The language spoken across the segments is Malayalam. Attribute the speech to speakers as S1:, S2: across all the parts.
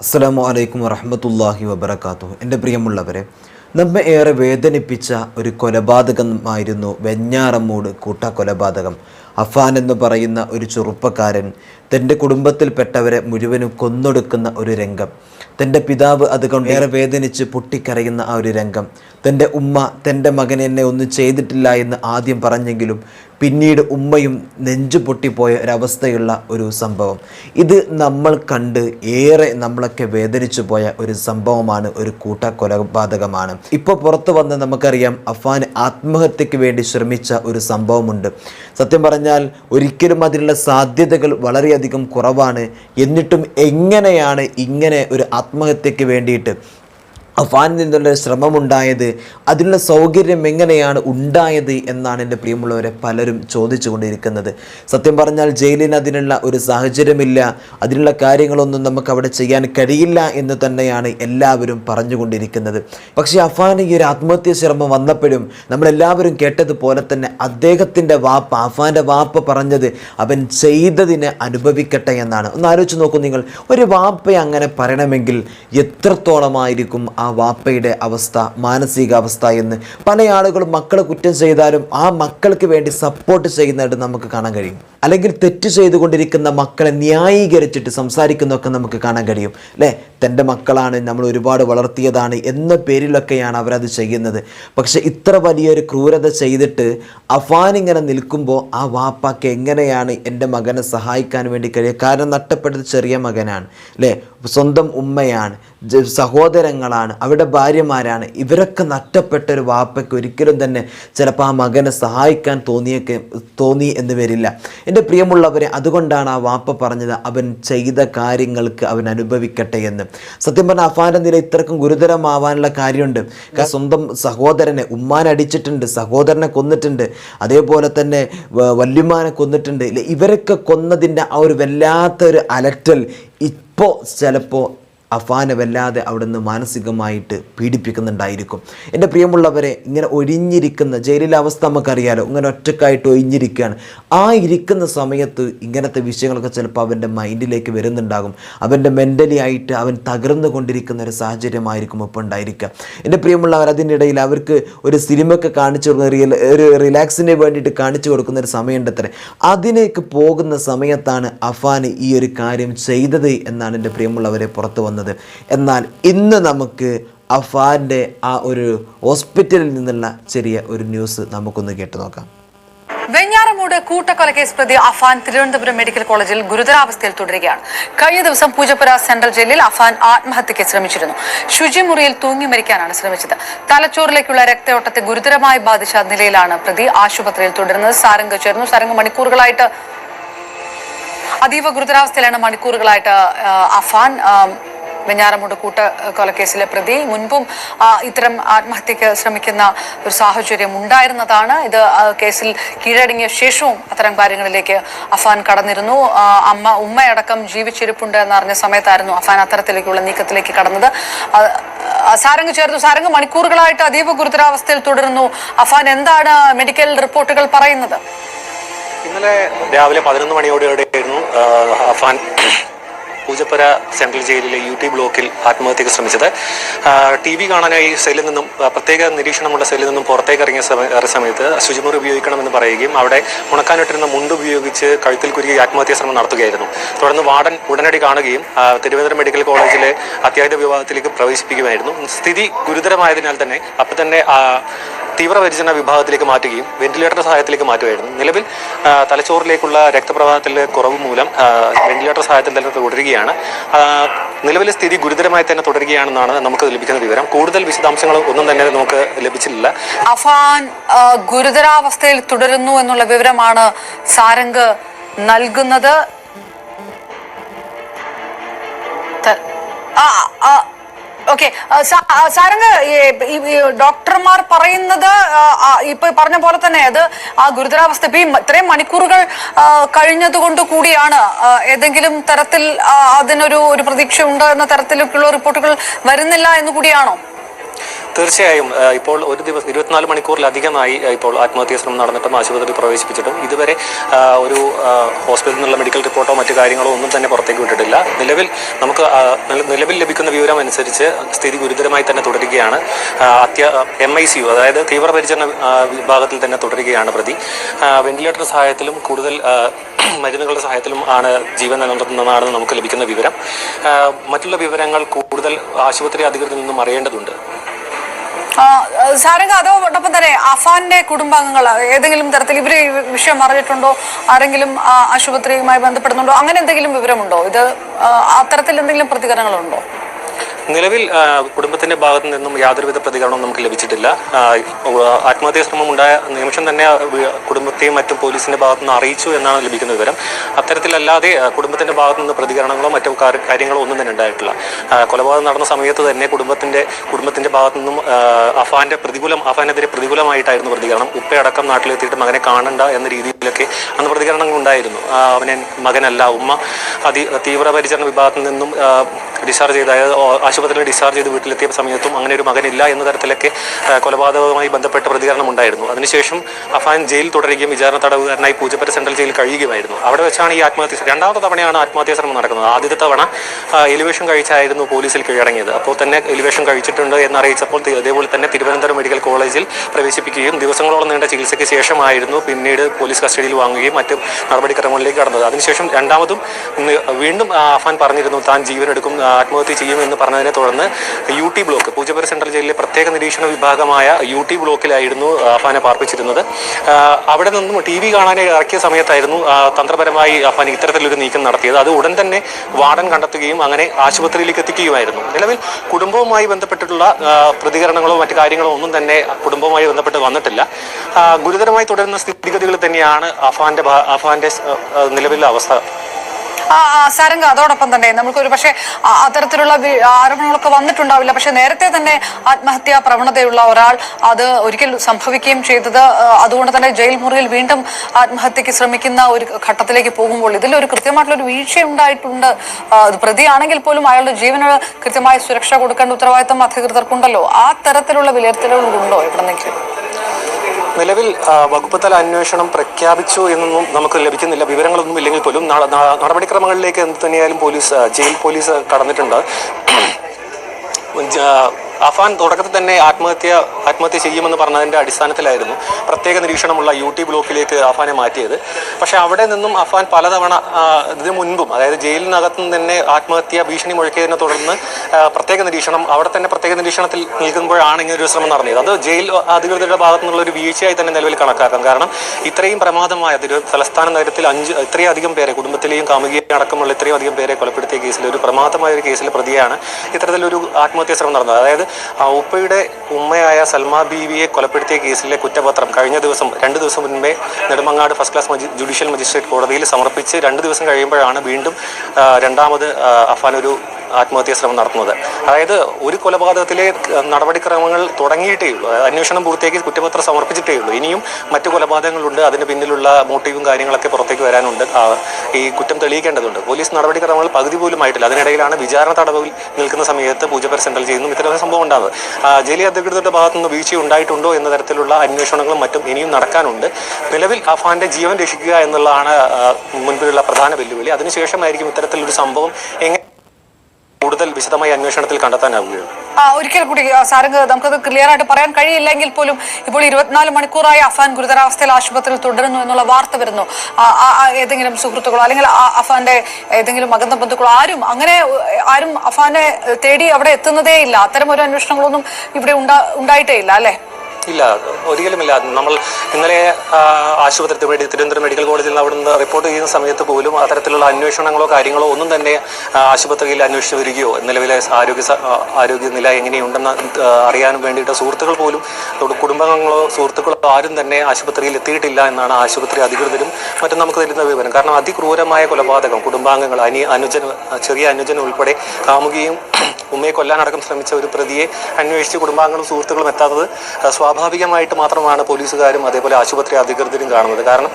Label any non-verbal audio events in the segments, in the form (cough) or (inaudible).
S1: അസ്സലാമു വലൈക്കും വറഹമത്തല്ലാഹി വബർക്കാത്തു എന്റെ പ്രിയമുള്ളവരെ നമ്മെ ഏറെ വേദനിപ്പിച്ച ഒരു കൊലപാതകമായിരുന്നു വെഞ്ഞാറമ്മൂട് കൂട്ട കൊലപാതകം അഫാൻ എന്ന് പറയുന്ന ഒരു ചെറുപ്പക്കാരൻ തന്റെ കുടുംബത്തിൽപ്പെട്ടവരെ മുഴുവനും കൊന്നൊടുക്കുന്ന ഒരു രംഗം. തന്റെ പിതാവ് അതുകൊണ്ട് ഏറെ വേദനിച്ച് പൊട്ടിക്കരയുന്ന ആ ഒരു രംഗം. തന്റെ ഉമ്മ തന്റെ മകൻ എന്നെ ഒന്നും ചെയ്തിട്ടില്ല എന്ന് ആദ്യം പറഞ്ഞെങ്കിലും പിന്നീട് ഉമ്മയും നെഞ്ചു പൊട്ടിപ്പോയ ഒരവസ്ഥയുള്ള ഒരു സംഭവം. ഇത് നമ്മൾ കണ്ട് ഏറെ നമ്മളൊക്കെ വേദനിച്ചു പോയ ഒരു സംഭവമാണ് ഒരു കൂട്ട കൊലപാതകമാണ് ഇപ്പോൾ പുറത്തു വന്ന് നമുക്കറിയാം അഫാൻ ആത്മഹത്യക്ക് വേണ്ടി ശ്രമിച്ച ഒരു സംഭവമുണ്ട്. സത്യം പറഞ്ഞാൽ ഒരിക്കലും അതിനുള്ള സാധ്യതകൾ വളരെയധികം കുറവാണ്. എന്നിട്ടും എങ്ങനെയാണ് ഇങ്ങനെ ഒരു ആത്മഹത്യക്ക് വേണ്ടിയിട്ട് അഫാനിൽ നിന്നുള്ള ശ്രമമുണ്ടായത് അതിനുള്ള സൗകര്യം എങ്ങനെയാണ് ഉണ്ടായത് എന്നാണ് എന്റെ പ്രിയമുള്ളവരെ പലരും ചോദിച്ചു കൊണ്ടിരിക്കുന്നത് സത്യം പറഞ്ഞാൽ ജയിലിന് അതിനുള്ള ഒരു സാഹചര്യമില്ല അതിനുള്ള കാര്യങ്ങളൊന്നും നമുക്ക് അവിടെ ചെയ്യാൻ കഴിയില്ല എന്ന് തന്നെയാണ് എല്ലാവരും പറഞ്ഞുകൊണ്ടിരിക്കുന്നത്. പക്ഷേ അഫാൻ ഈ ഒരു ആത്മഹത്യ ശ്രമം വന്നപ്പോഴും നമ്മളെല്ലാവരും കേട്ടതുപോലെ തന്നെ അദ്ദേഹത്തിന്റെ വാപ്പ അഫാന്റെ വാപ്പ പറഞ്ഞത് അവൻ ചെയ്തതിനെ അനുഭവിക്കട്ടെ എന്നാണ്. ഒന്ന് ആലോചിച്ച് നോക്കൂ നിങ്ങൾ ഒരു വാപ്പ അങ്ങനെ പറയണമെങ്കിൽ എത്രത്തോളമായിരിക്കും ആ വാപ്പയുടെ അവസ്ഥ മാനസികാവസ്ഥ എന്ന് പല ആളുകളും മക്കളെ കുറ്റം ചെയ്താലും ആ മക്കൾക്ക് വേണ്ടി സപ്പോർട്ട് ചെയ്യുന്നതായിട്ട് നമുക്ക് കാണാൻ കഴിയും. അല്ലെങ്കിൽ തെറ്റ് ചെയ്തുകൊണ്ടിരിക്കുന്ന മക്കളെ ന്യായീകരിച്ചിട്ട് സംസാരിക്കുന്നതൊക്കെ നമുക്ക് കാണാൻ കഴിയും അല്ലേ? തന്റെ മക്കളാണ് നമ്മൾ ഒരുപാട് വളർത്തിയതാണ് എന്ന പേരിലൊക്കെയാണ് അവരത് ചെയ്യുന്നത്. പക്ഷേ ഇത്ര വലിയൊരു ക്രൂരത ചെയ്തിട്ട് അഫാൻ ഇങ്ങനെ നിൽക്കുമ്പോൾ ആ വാപ്പാക്ക് എങ്ങനെയാണ് എന്റെ മകനെ സഹായിക്കാൻ വേണ്ടി കഴിയുക? കാരണം നഷ്ടപ്പെട്ടത് ചെറിയ മകനാണ് അല്ലേ? സ്വന്തം ഉമ്മയാണ് സഹോദരങ്ങളാണ് അവരുടെ ഭാര്യമാരാണ്. ഇവരൊക്കെ നഷ്ടപ്പെട്ട ഒരു വാപ്പയ്ക്ക് ഒരിക്കലും തന്നെ ചിലപ്പോൾ ആ മകനെ സഹായിക്കാൻ തോന്നിയൊക്കെ തോന്നി എന്ന് വരില്ല. എന്റെ പ്രിയമുള്ളവരെ അതുകൊണ്ടാണ് ആ വാപ്പ പറഞ്ഞത് അവൻ ചെയ്ത കാര്യങ്ങൾക്ക് അവൻ അനുഭവിക്കട്ടെ എന്ന്. സത്യം പറഞ്ഞാൽ അഫാന്റെ നില ഇത്രക്കും ഗുരുതരമാവാനുള്ള കാര്യമുണ്ട്. സ്വന്തം സഹോദരനെ ഉമ്മാനടിച്ചിട്ടുണ്ട് സഹോദരനെ കൊന്നിട്ടുണ്ട് അതേപോലെ തന്നെ വല്യുമാനെ കൊന്നിട്ടുണ്ട്. ഇവരൊക്കെ കൊന്നതിന്റെ ആ ഒരു വല്ലാത്തൊരു അലറ്റൽ ഇപ്പോൾ ചിലപ്പോൾ അഫാനെ വല്ലാതെ അവിടുന്ന് മാനസികമായിട്ട് പീഡിപ്പിക്കുന്നുണ്ടായിരിക്കും. എന്റെ പ്രിയമുള്ളവരെ ഇങ്ങനെ ഒഴിഞ്ഞിരിക്കുന്ന ജയിലിലെ അവസ്ഥ നമുക്കറിയാലോ. ഇങ്ങനെ ഒറ്റക്കായിട്ട് ഒഴിഞ്ഞിരിക്കുകയാണ്. ആ ഇരിക്കുന്ന സമയത്ത് ഇങ്ങനത്തെ വിഷയങ്ങളൊക്കെ ചിലപ്പോൾ അവന്റെ മൈൻഡിലേക്ക് വരുന്നുണ്ടാകും. അവന്റെ മെന്റലി ആയിട്ട് അവൻ തകർന്നു കൊണ്ടിരിക്കുന്ന ഒരു സാഹചര്യമായിരിക്കും ഇപ്പോൾ ഉണ്ടായിരിക്കുക. എന്റെ പ്രിയമുള്ളവർ അതിനിടയിൽ അവർക്ക് ഒരു സിനിമയൊക്കെ കാണിച്ചു കൊടുക്കുന്ന റിയൽ ഒരു റിലാക്സിന് വേണ്ടിയിട്ട് കാണിച്ചു കൊടുക്കുന്ന ഒരു സമയമുണ്ട് അത്ര അതിലേക്ക് പോകുന്ന സമയത്താണ് അഫാൻ ഈ ഒരു കാര്യം ചെയ്തത് എന്നാണ് എന്റെ പ്രിയമുള്ളവരെ പുറത്തു വന്നത്. എന്നാൽ ഇന്ന് നമുക്ക് അഫാന്റെ ആ ഒരു ഹോസ്പിറ്റലിൽ നിന്നുള്ള ചെറിയ ഒരു ന്യൂസ് നമുക്കൊന്ന് കേട്ടു നോക്കാം.
S2: വെഞ്ഞാറമൂട് കൂട്ടക്കൊലക്കേസ് പ്രതി അഫാൻ തിരുവനന്തപുരം മെഡിക്കൽ കോളേജിൽ ഗുരുതരാവസ്ഥയിൽ തുടരുകയാണ്. കഴിഞ്ഞ ദിവസം പൂജപ്പുര സെൻട്രൽ ജയിലിൽ അഫാൻ ആത്മഹത്യയ്ക്ക് ശ്രമിച്ചിരുന്നു. ശുചിമുറിയിൽ തൂങ്ങി മരിക്കാനാണ് ശ്രമിച്ചത്. തലച്ചോറിലേക്കുള്ള രക്തയോട്ടത്തെ ഗുരുതരമായി ബാധിച്ച നിലയിലാണ് പ്രതി ആശുപത്രിയിൽ തുടരുന്നത്. സാരംഗ് ചേർന്നു. സാരംഗ് മണിക്കൂറുകളായിട്ട് അതീവ ഗുരുതരാവസ്ഥയിലാണ് മണിക്കൂറുകളായിട്ട് അഫാൻ വെഞ്ഞാറമൂട് കൂട്ട കൊലക്കേസിലെ പ്രതി. മുൻപും ഇത്തരം ആത്മഹത്യക്ക് ശ്രമിക്കുന്ന ഒരു സാഹചര്യം ഉണ്ടായിരുന്നതാണ്. ഇത് കേസിൽ കീഴടങ്ങിയ ശേഷവും അത്തരം കാര്യങ്ങളിലേക്ക് അഫാൻ കടന്നിരുന്നു. അമ്മ ഉമ്മയടക്കം ജീവിച്ചിരിപ്പുണ്ട് എന്നറിഞ്ഞ സമയത്തായിരുന്നു അഫാൻ അത്തരത്തിലേക്കുള്ള നീക്കത്തിലേക്ക് കടന്നത്. സാരംഗ് ചേർന്നു സാരംഗ് മണിക്കൂറുകളായിട്ട് അതീവ ഗുരുതരാവസ്ഥയിൽ തുടരുന്നു. അഫാൻ എന്താണ് മെഡിക്കൽ റിപ്പോർട്ടുകൾ പറയുന്നത്?
S3: ഇന്നലെ രാവിലെ പതിനൊന്ന് മണിയോടെയായിരുന്നു അഫാൻ പൂജപ്പുര സെൻട്രൽ ജയിലിലെ യു ടി ബ്ലോക്കിൽ ആത്മഹത്യക്ക് ശ്രമിച്ചത്. ടി വി കാണാനായി സെല്ലിൽ നിന്നും പ്രത്യേക നിരീക്ഷണമുള്ള സെല്ലിൽ നിന്നും പുറത്തേക്ക് ഇറങ്ങിയ സമയ- സമയത്ത് ശുചിമുറി ഉപയോഗിക്കണമെന്ന് പറയുകയും അവിടെ ഉണക്കാനിട്ടിരുന്ന മുണ്ട് ഉപയോഗിച്ച് കഴുത്തിൽ കുരുകി ആത്മഹത്യാ ശ്രമം നടത്തുകയായിരുന്നു. തുടർന്ന് വാർഡൻ ഉടനടി കാണുകയും തിരുവനന്തപുരം മെഡിക്കൽ കോളേജിലെ അത്യാഹിത വിഭാഗത്തിലേക്ക് പ്രവേശിപ്പിക്കുമായിരുന്നു സ്ഥിതി ഗുരുതരമായതിനാൽ തന്നെ അപ്പം തന്നെ തീവ്രപരിചരണ വിഭാഗത്തിലേക്ക് മാറ്റുകയും വെന്റിലേറ്റർ സഹായത്തിലേക്ക് മാറ്റുകയായിരുന്നു. നിലവിൽ തലച്ചോറിലേക്കുള്ള രക്തപ്രവാഹത്തിലെ കുറവ് മൂലം വെന്റിലേറ്റർ സഹായത്തിൽ തന്നെ തുടരുകയാണ്. നിലവിലെ സ്ഥിതി ഗുരുതരമായി തന്നെ തുടരുകയാണെന്നാണ് നമുക്ക് ലഭിക്കുന്ന വിവരം. കൂടുതൽ വിശദാംശങ്ങൾ ഒന്നും തന്നെ നമുക്ക് ലഭിച്ചിട്ടില്ല.
S2: അഫാൻ ഗുരുതരാവസ്ഥയിൽ തുടരുന്നു എന്നുള്ള വിവരമാണ് സാരംഗ് നൽകുന്നത്. ഓക്കെ സാരംഗ് ഡോക്ടർമാർ പറയുന്നത് ഇപ്പൊ പറഞ്ഞ പോലെ തന്നെ അത് ആ ഗുരുതരാവസ്ഥ ഇപ്പൊ ഇത്രയും മണിക്കൂറുകൾ കഴിഞ്ഞത് കഴിഞ്ഞതുകൊണ്ട് കൂടിയാണ് ഏതെങ്കിലും തരത്തിൽ അതിനൊരു ഒരു പ്രതീക്ഷ ഉണ്ട് എന്ന തരത്തിലൊക്കെയുള്ള റിപ്പോർട്ടുകൾ വരുന്നില്ല എന്ന് കൂടിയാണോ?
S3: തീർച്ചയായും ഇപ്പോൾ ഒരു ദിവസം ഇരുപത്തിനാല് മണിക്കൂറിലധികമായി ഇപ്പോൾ ആത്മഹത്യാ ശ്രമം നടന്നിട്ടും ആശുപത്രി പ്രവേശിപ്പിച്ചിട്ടും ഇതുവരെ ഒരു ഹോസ്പിറ്റലിൽ നിന്നുള്ള മെഡിക്കൽ റിപ്പോർട്ടോ മറ്റു കാര്യങ്ങളോ ഒന്നും തന്നെ പുറത്തേക്ക് വിട്ടിട്ടില്ല. നിലവിൽ നമുക്ക് നിലവിൽ ലഭിക്കുന്ന വിവരം അനുസരിച്ച് സ്ഥിതി ഗുരുതരമായി തന്നെ തുടരുകയാണ്. അത്യ എം ഐ സി യു അതായത് തീവ്രപരിചരണ വിഭാഗത്തിൽ തന്നെ തുടരുകയാണ് പ്രതി. വെന്റിലേറ്റർ സഹായത്തിലും കൂടുതൽ മരുന്നുകളുടെ സഹായത്തിലും ആണ് ജീവൻ നിലനിർത്തുന്നതാണെന്ന് നമുക്ക് ലഭിക്കുന്ന വിവരം. മറ്റുള്ള വിവരങ്ങൾ കൂടുതൽ ആശുപത്രി അധികൃതരിൽ നിന്നും അറിയേണ്ടതുണ്ട്.
S2: സാരംഗ അതോടൊപ്പം തന്നെ അഫാന്റെ കുടുംബാംഗങ്ങൾ ഏതെങ്കിലും തരത്തിൽ ഇവർ വിഷയം അറിഞ്ഞിട്ടുണ്ടോ? ആരെങ്കിലും ആശുപത്രിയുമായി ബന്ധപ്പെടുന്നുണ്ടോ? അങ്ങനെ എന്തെങ്കിലും വിവരമുണ്ടോ? ഇത് അത്തരത്തിൽ എന്തെങ്കിലും പ്രതികരണങ്ങളുണ്ടോ?
S3: നിലവിൽ കുടുംബത്തിന്റെ ഭാഗത്തു നിന്നും യാതൊരുവിധ പ്രതികരണവും നമുക്ക് ലഭിച്ചിട്ടില്ല. ആത്മഹത്യാ ശ്രമം ഉണ്ടായ നിമിഷം തന്നെ കുടുംബത്തെയും മറ്റും പോലീസിന്റെ ഭാഗത്തു നിന്ന് അറിയിച്ചു എന്നാണ് ലഭിക്കുന്ന വിവരം. അത്തരത്തിലല്ലാതെ കുടുംബത്തിന്റെ ഭാഗത്തു നിന്ന് പ്രതികരണങ്ങളോ മറ്റു കാര്യങ്ങളോ ഒന്നും തന്നെ ഉണ്ടായിട്ടില്ല. കൊലപാതകം നടന്ന സമയത്ത് തന്നെ കുടുംബത്തിന്റെ കുടുംബത്തിന്റെ ഭാഗത്തു നിന്നും അഫാന്റെ പ്രതികൂലം അഫാനെതിരെ പ്രതികൂലമായിട്ടായിരുന്നു പ്രതികരണം. ഉപ്പയടക്കം നാട്ടിലെത്തിയിട്ട് മകനെ കാണണ്ട എന്ന രീതിയിലൊക്കെ അന്ന് പ്രതികരണങ്ങൾ ഉണ്ടായിരുന്നു. അവനെ മകനല്ല ഉമ്മ അതി തീവ്രപരിചരണ വിഭാഗത്തിൽ നിന്നും ഡിസ്ചാർജ് ചെയ്ത ആശുപത്രിയിൽ ഡിസ്ചാർജ് ചെയ്ത് വീട്ടിലെത്തിയ സമയത്തും അങ്ങനെ ഒരു മകനില്ല എന്ന തരത്തിലൊക്കെ കൊലപാതകവുമായി ബന്ധപ്പെട്ട പ്രതികരണം ഉണ്ടായിരുന്നു. അതിനുശേഷം അഫാൻ ജയിൽ തുടരുകയും വിചാരണ തടവുകാരനായി പൂജപ്പര സെൻട്രൽ ജയിലിൽ കഴിയുകയായിരുന്നു അവിടെ വെച്ചാണ് ഈ ആത്മഹത്യ രണ്ടാമത്തെ തവണയാണ് ആത്മഹത്യ ശ്രമം നടക്കുന്നത്. ആദ്യത്തെ തവണ എലിവേഷൻ കഴിച്ചായിരുന്നു പോലീസിൽ കീഴടങ്ങിയത്. അപ്പോൾ തന്നെ എലിവേഷൻ കഴിച്ചിട്ടുണ്ട് എന്ന് അറിയിച്ചപ്പോൾ തി- അതേപോലെ തന്നെ തിരുവനന്തപുരം മെഡിക്കൽ കോളേജിൽ പ്രവേശിപ്പിക്കുകയും ദിവസങ്ങളോളം നീണ്ട ചികിത്സയ്ക്ക് ശേഷമായിരുന്നു പിന്നീട് പോലീസ് കസ്റ്റഡിയിൽ വാങ്ങുകയും മറ്റ് നടപടിക്രമങ്ങളിലേക്ക് കടന്നത്. അതിനുശേഷം രണ്ടാമതും വീണ്ടും അഫാൻ പറഞ്ഞിരുന്നു താൻ ജീവനെടുക്കും ആത്മഹത്യ ചെയ്യും എന്ന് പറഞ്ഞതിനെ തുടർന്ന് U T block Poojappura central ജയിലിലെ പ്രത്യേക നിരീക്ഷണ വിഭാഗമായ യു ടി ബ്ലോക്കിലായിരുന്നു അഫാനെ പാർപ്പിച്ചിരുന്നത്. അവിടെ നിന്നും ടി വി കാണാനായി ഇറക്കിയ സമയത്തായിരുന്നു തന്ത്രപരമായി അഫാൻ ഇത്തരത്തിലൊരു നീക്കം നടത്തിയത്. അത് ഉടൻ തന്നെ വാർഡൻ കണ്ടെത്തുകയും അങ്ങനെ ആശുപത്രിയിലേക്ക് എത്തിക്കുകയുമായിരുന്നു. നിലവിൽ കുടുംബവുമായി ബന്ധപ്പെട്ടിട്ടുള്ള പ്രതികരണങ്ങളോ മറ്റു കാര്യങ്ങളോ ഒന്നും തന്നെ കുടുംബവുമായി ബന്ധപ്പെട്ട് വന്നിട്ടില്ല. ഗുരുതരമായി തുടരുന്ന സ്ഥിതിഗതികൾ തന്നെയാണ് അഫാന്റെ അഫാന്റെ നിലവിലെ അവസ്ഥ.
S2: സാരംഗ അതോടൊപ്പം തന്നെ നമുക്ക് ഒരു പക്ഷേ അത്തരത്തിലുള്ള ആരോപണങ്ങളൊക്കെ വന്നിട്ടുണ്ടാവില്ല. പക്ഷെ നേരത്തെ തന്നെ ആത്മഹത്യാ പ്രവണതയുള്ള ഒരാൾ അത് ഒരിക്കൽ സംഭവിക്കുകയും ചെയ്തത്. അതുകൊണ്ട് തന്നെ ജയിൽ മുറിയിൽ വീണ്ടും ആത്മഹത്യക്ക് ശ്രമിക്കുന്ന ഒരു ഘട്ടത്തിലേക്ക് പോകുമ്പോൾ ഇതിൽ ഒരു കൃത്യമായിട്ടുള്ള ഒരു വീഴ്ച ഉണ്ടായിട്ടുണ്ട് പ്രതിയാണെങ്കിൽ പോലും അയാളുടെ ജീവന് കൃത്യമായ സുരക്ഷ കൊടുക്കേണ്ട ഉത്തരവാദിത്തം അധികൃതർക്കുണ്ടല്ലോ. ആ തരത്തിലുള്ള വിലയിരുത്തലുകളുണ്ടോ എവിടെന്നെങ്കിലും
S3: നിലവിൽ ആ, വകുപ്പ് തല അന്വേഷണം പ്രഖ്യാപിച്ചു എന്നൊന്നും നമുക്ക് ലഭിക്കുന്നില്ല. വിവരങ്ങളൊന്നും ഇല്ലെങ്കിൽ പോലും നടപടിക്രമങ്ങളിലേക്ക് എന്ത് തന്നെയായാലും പോലീസ് ജയിൽ പോലീസ് കടന്നിട്ടുണ്ട്. (clears throat) അഫാൻ തുടക്കത്തിൽ തന്നെ ആത്മഹത്യ ആത്മഹത്യ ചെയ്യുമെന്ന് പറഞ്ഞതിന്റെ അടിസ്ഥാനത്തിലായിരുന്നു പ്രത്യേക നിരീക്ഷണമുള്ള യു ടി ബ്ലോക്കിലേക്ക് അഫാനെ മാറ്റിയത്. പക്ഷെ അവിടെ നിന്നും അഫാൻ പലതവണ ഇതിനു മുൻപും അതായത് ജയിലിനകത്തു നിന്ന് തന്നെ ആത്മഹത്യ ഭീഷണി മുഴക്കിയതിനെ തുടർന്ന് പ്രത്യേക നിരീക്ഷണം അവിടെ തന്നെ പ്രത്യേക നിരീക്ഷണത്തിൽ നിൽക്കുമ്പോഴാണ് ഇങ്ങനെ ഒരു ശ്രമം നടന്നത്. അത് ജയിൽ അധികൃതരുടെ ഭാഗത്തു നിന്നുള്ള ഒരു വീഴ്ചയായി തന്നെ നിലവിൽ കണക്കാക്കാം. കാരണം ഇത്രയും പ്രമാദമായ തലസ്ഥാന നഗരത്തിൽ അഞ്ച് ഇത്രയും അധികം പേരെ കുടുംബത്തിലെയും കാമുകിയെയും അടക്കമുള്ള ഇത്രയും അധികം പേരെ കൊലപ്പെടുത്തിയ കേസിൽ ഒരു പ്രമാദമായ ഒരു കേസിലെ പ്രതിയാണ് ഇത്തരത്തിലൊരു ആത്മഹത്യാ ശ്രമം നടന്നത്. അതായത് ഉപ്പയുടെ ഉമ്മയായ സൽമാ ബീവിയെ കൊലപ്പെടുത്തിയ കേസിലെ കുറ്റപത്രം കഴിഞ്ഞ ദിവസം രണ്ട് ദിവസം മുൻപേ Nedumangad first class judicial magistrate കോടതിയിൽ സമർപ്പിച്ച് രണ്ട് ദിവസം കഴിയുമ്പോഴാണ് വീണ്ടും രണ്ടാമത് അഫാൻ ഒരു ആത്മഹത്യാ ശ്രമം നടത്തുന്നത്. അതായത് ഒരു കൊലപാതകത്തിലെ നടപടിക്രമങ്ങൾ തുടങ്ങിയിട്ടേ ഉള്ളൂ. അന്വേഷണം പൂർത്തിയാക്കി കുറ്റപത്രം സമർപ്പിച്ചിട്ടേ ഉള്ളൂ. ഇനിയും മറ്റു കൊലപാതകങ്ങളുണ്ട്. അതിന് പിന്നിലുള്ള മോട്ടീവും കാര്യങ്ങളൊക്കെ പുറത്തേക്ക് വരാനുണ്ട്. ഈ കുറ്റം തെളിയിക്കേണ്ടതുണ്ട്. പോലീസ് നടപടിക്രമങ്ങൾ പകുതി പോലും ആയിട്ടില്ല. അതിനിടയിലാണ് വിചാരണ തടവിൽ നിൽക്കുന്ന സമയത്ത് പൂജപ്പര സെൻട്രൽ ചെയ്യുന്നു ഇത്തരം സംഭവം ഉണ്ടാകുന്നത് ജയിലി അധികൃതരുടെ ഭാഗത്തുനിന്ന് വീഴ്ച ഉണ്ടായിട്ടുണ്ടോ എന്ന തരത്തിലുള്ള അന്വേഷണങ്ങളും മറ്റും ഇനിയും നടക്കാനുണ്ട്. നിലവിൽ അഫാന്റെ ജീവൻ രക്ഷിക്കുക എന്നുള്ളതാണ് മുൻപിലുള്ള പ്രധാന വെല്ലുവിളി. അതിനുശേഷമായിരിക്കും ഇത്തരത്തിലൊരു സംഭവം എങ്ങനെ കൂടുതൽ വിശദമായി അന്വേഷണത്തിൽ കണ്ടെത്താനാവുകയുള്ളൂ.
S2: ആ ഒരിക്കൽ കൂടി സാരംഗ് നമുക്കത് ക്ലിയർ ആയിട്ട് പറയാൻ കഴിയില്ലെങ്കിൽ പോലും ഇപ്പോൾ ഇരുപത്തിനാല് മണിക്കൂറായി അഫാൻ ഗുരുതരാവസ്ഥയിൽ ആശുപത്രിയിൽ തുടരുന്നു എന്നുള്ള വാർത്ത വരുന്നു. ഏതെങ്കിലും സുഹൃത്തുക്കളോ അല്ലെങ്കിൽ അഫാന്റെ ഏതെങ്കിലും അകന്ന ബന്ധുക്കളോ ആരും അങ്ങനെ ആരും അഫാനെ തേടി അവിടെ എത്തുന്നതേ ഇല്ല അത്തരം ഒരു അന്വേഷണങ്ങളൊന്നും ഇവിടെ ഉണ്ടാ ഉണ്ടായിട്ടേ ഇല്ല അല്ലെ?
S3: ഇല്ല ഒരിക്കലുമില്ല നമ്മൾ ഇന്നലെ ആശുപത്രി വേണ്ടി തിരുവനന്തപുരം മെഡിക്കൽ കോളേജിൽ നിന്ന് അവിടുന്ന് റിപ്പോർട്ട് ചെയ്യുന്ന സമയത്ത് പോലും അത്തരത്തിലുള്ള അന്വേഷണങ്ങളോ കാര്യങ്ങളോ ഒന്നും തന്നെ ആശുപത്രിയിൽ അന്വേഷിച്ചു വരികയോ നിലവിലെ ആരോഗ്യ ആരോഗ്യനില എങ്ങനെയുണ്ടെന്ന് അറിയാൻ വേണ്ടിയിട്ട് സുഹൃത്തുക്കൾ പോലും കുടുംബങ്ങളോ സുഹൃത്തുക്കളോ ആരും തന്നെ ആശുപത്രിയിൽ എത്തിയിട്ടില്ല എന്നാണ് ആശുപത്രി അധികൃതരും മറ്റും നമുക്ക് തരുന്ന വിവരം. കാരണം അതിക്രൂരമായ കൊലപാതകം കുടുംബാംഗങ്ങൾ അനി അനുജൻ ചെറിയ അനുജൻ ഉൾപ്പെടെ കാമുകിയും ഉമ്മയെ കൊല്ലാനടക്കം ശ്രമിച്ച ഒരു പ്രതിയെ അന്വേഷിച്ച് കുടുംബാംഗങ്ങളും സുഹൃത്തുക്കളും എത്താത്തത് സ്വാഭാവികമായിട്ട് മാത്രമാണ് പോലീസുകാരും അതേപോലെ ആശുപത്രി അധികൃതരും കാണുന്നത്. കാരണം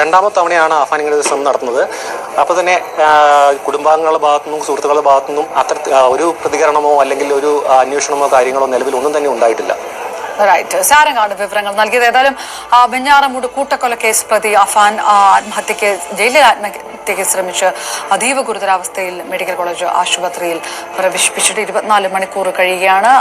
S3: രണ്ടാമത്തെ തവണയാണ് ഒരു ശ്രമം നടത്തുന്നത്. അപ്പോൾ തന്നെ കുടുംബാംഗങ്ങളുടെ ഭാഗത്തുനിന്നും സുഹൃത്തുക്കളുടെ ഭാഗത്തുനിന്നും നിന്നും ആ, ഒരു പ്രതികരണമോ അല്ലെങ്കിൽ ഒരു അന്വേഷണമോ കാര്യങ്ങളോ നിലവിൽ ഒന്നും തന്നെ ഉണ്ടായിട്ടില്ല.
S2: റൈറ്റ് സാരംഗാണ് വിവരങ്ങൾ നൽകിയത്. ഏതായാലും ബെഞ്ഞാറമൂട് കൂട്ടക്കൊല കേസ് പ്രതി അഫാൻ ആത്മഹത്യക്ക് ജയിലിൽ ആത്മഹത്യക്ക് ശ്രമിച്ച് അതീവ ഗുരുതരാവസ്ഥയിൽ മെഡിക്കൽ കോളേജ് ആശുപത്രിയിൽ പ്രവേശിപ്പിച്ചിട്ട് ഇരുപത്തിനാല് മണിക്കൂർ കഴിയുകയാണ്.